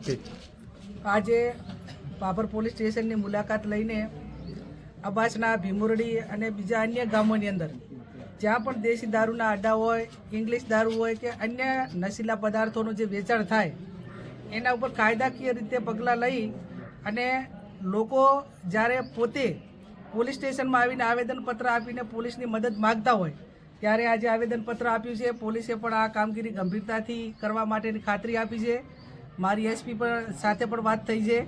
Okay આજે Babur police સ્ટેશનની મુલાકાત લઈને અબાસના, ભીમુરડી અને બીજા અન્ય ગામોની અંદર, જ્યાં પણ દેશી દારૂના અડ્ડા હોય, ઇંગ્લિશ દારૂ હોય કે અન્ય નશીલા પદાર્થોનું જે વેચાણ થાય, એના ઉપર કાયદાકીય રીતે પગલાં લઈ અને લોકો જ્યારે પોતે પોલીસ સ્ટેશનમાં આવીને આવેદનપત્ર આપીને પોલીસની મદદ માગતા હોય, ત્યારે આજે આવેદનપત્ર આપ્યું છે. પોલીસે પણ આ કામગીરી ગંભીરતાથી કરવા માટેની ખાતરી આપી છે. મારી એસપી પણ સાથે પણ વાત થઈ છે.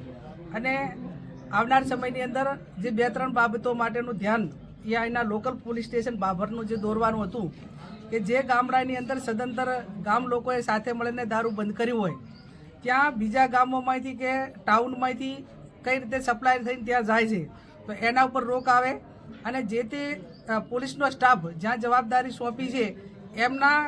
અને આવનાર સમયની અંદર જે બે ત્રણ બાબતો માટેનું ધ્યાન એ અહીંના લોકલ પોલીસ સ્ટેશન બાભરનું જે દોરવાનું હતું, કે જે ગામડાની અંદર સદંતર ગામ લોકોએ સાથે મળીને દારૂ બંધ કર્યું હોય, ત્યાં બીજા ગામોમાંથી કે ટાઉનમાંથી કઈ રીતે સપ્લાય થઈને ત્યાં જાય છે, તો એના ઉપર રોક આવે. અને જે તે પોલીસનો સ્ટાફ જ્યાં જવાબદારી સોંપી છે, એમના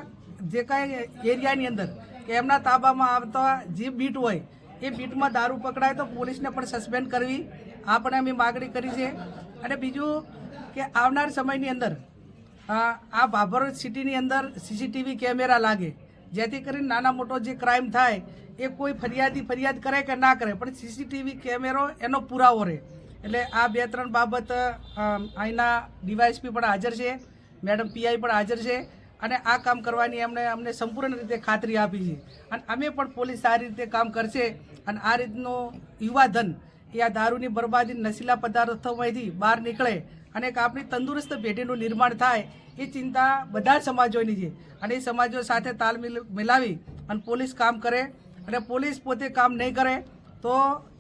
જે કાંઈ એરિયાની અંદર કે એમના તાબામાં આવતા જે બીટ હોય, એ બીટમાં દારૂ પકડાય તો પોલીસને પણ સસ્પેન્ડ કરવી. આ પણ અમે માગણી કરી છે. અને બીજું કે આવનાર સમયની અંદર, આ બાભર સિટીની અંદર સીસીટીવી કેમેરા લાગે, જેથી કરીને નાના મોટો જે ક્રાઇમ થાય, એ કોઈ ફરિયાદી ફરિયાદ કરે કે ના કરે, પણ સીસીટીવી કેમેરો એનો પુરાવો રહે. એટલે આ બે ત્રણ બાબત અહીંના ડીવાયસપી પણ હાજર છે, મેડમ પીઆઈ પણ હાજર છે. અને આ કામ કરવાની એમણે અમને સંપૂર્ણ રીતે ખાતરી આપી છે. અને અમે પણ પોલીસ સારી રીતે કામ કરશે અને આ રીતનો યુવા ધન એ આ દારૂની બરબાદી નશીલા પદાર્થોમાંથી બહાર નીકળે અને એક આપણી તંદુરસ્ત પેઢીનું નિર્માણ થાય એ ચિંતા બધા સમાજોની છે. અને એ સમાજો સાથે તાલ મિલ- મિલાવી અને પોલીસ કામ કરે અને પોલીસ પોતે કામ નહીં કરે તો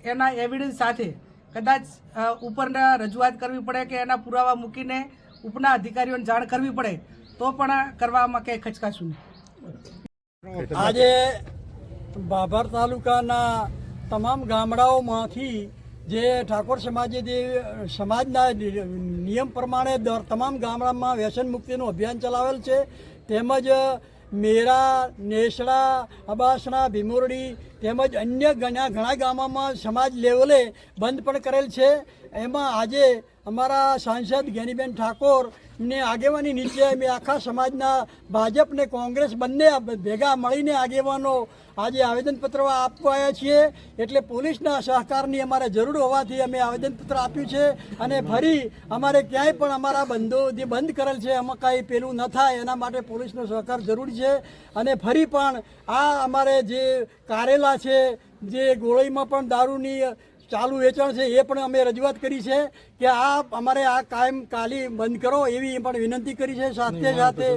એના એવિડન્સ સાથે કદાચ ઉપરના રજૂઆત કરવી પડે કે એના પુરાવા મૂકીને ઉપના અધિકારીઓને જાણ કરવી પડે. તો પણ કરવામાં ક્યાંય ખચકાશું નહીં. આજે બાભર તાલુકાના તમામ ગામડાઓમાંથી જે ઠાકોર સમાજે જે, સમાજના નિયમ પ્રમાણે દર તમામ ગામડામાં વ્યસન મુક્તિનું અભિયાન ચલાવેલ છે. તેમજ મેરા, નેસડા, અબાસણા, ભીમોરડી તેમજ અન્ય ઘણા ઘણા ગામોમાં સમાજ લેવલે બંધ પણ કરેલ છે. એમાં આજે અમારા સાંસદ જ્ઞાનીબેન ઠાકોર ને આગેવાની નીચે અમે આખા સમાજના ભાજપ ને કોંગ્રેસ બંને ભેગા મળીને આગેવાનો આજે આવેદનપત્ર આપવા આવ્યા છીએ. એટલે પોલીસના સહકારની અમારે જરૂર હોવાથી અમે આવેદનપત્ર આપ્યું છે અને ફરી અમારે ક્યાંય પણ અમારા બંધો જે બંધ કરેલ છે, એમાં કાંઈ પેલું ન થાય, એના માટે પોલીસનો સહકાર જરૂરી છે. અને ફરી પણ આ અમારે જે કારેલા છે, જે ગોળીમાં પણ દારૂની ચાલુ વેચાણ છે એ પણ અમે રજૂઆત કરી છે કે આ અમારે આ કાયમ કાલી બંધ કરો એવી પણ વિનંતી કરી છે. સાથે સાથે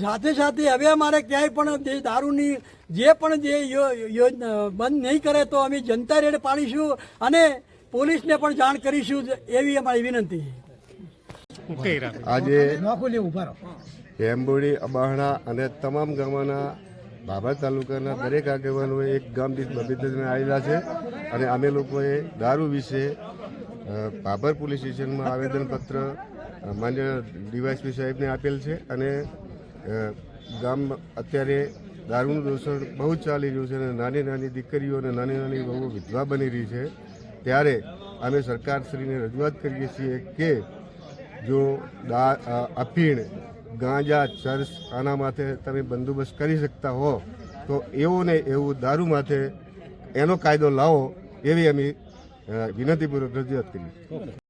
સાથે સાથે હવે અમારે ક્યાંય પણ જે દારૂની જે પણ જે બંધ નહીં કરે તો અમે જનતા રેડ પાડીશું અને પોલીસને પણ જાણ કરીશું એવી અમારી વિનંતી. આજે ભેંબોડી અબાહણા અને તમામ ગામોના બાબર તાલુકાના દરેક આગેવાનોએ એક ગામ દીઠ બબીતને આવેલા છે અને અમે લોકોએ દારૂ વિશે બાબર પોલીસ સ્ટેશનમાં આવેદનપત્ર માન્ય ડીવાયસપી સાહેબને આપેલ છે અને ગામ અત્યારે દારૂનું દૂષણ બહુ જ ચાલી રહ્યું છે અને નાની નાની દીકરીઓ અને નાની નાની બહુ વિધવા બની રહી છે. ત્યારે અમે સરકારશ્રીને રજૂઆત કરીએ છીએ કે જો દા અફીણ ગાંજા ચર્ચ આના માથે તમે બંદોબસ્ત કરી શકતા હો, તો એવું ને એવું દારૂ માથે એનો કાયદો લાવો એવી અમે વિનંતીપૂર્વક રજૂઆત કરી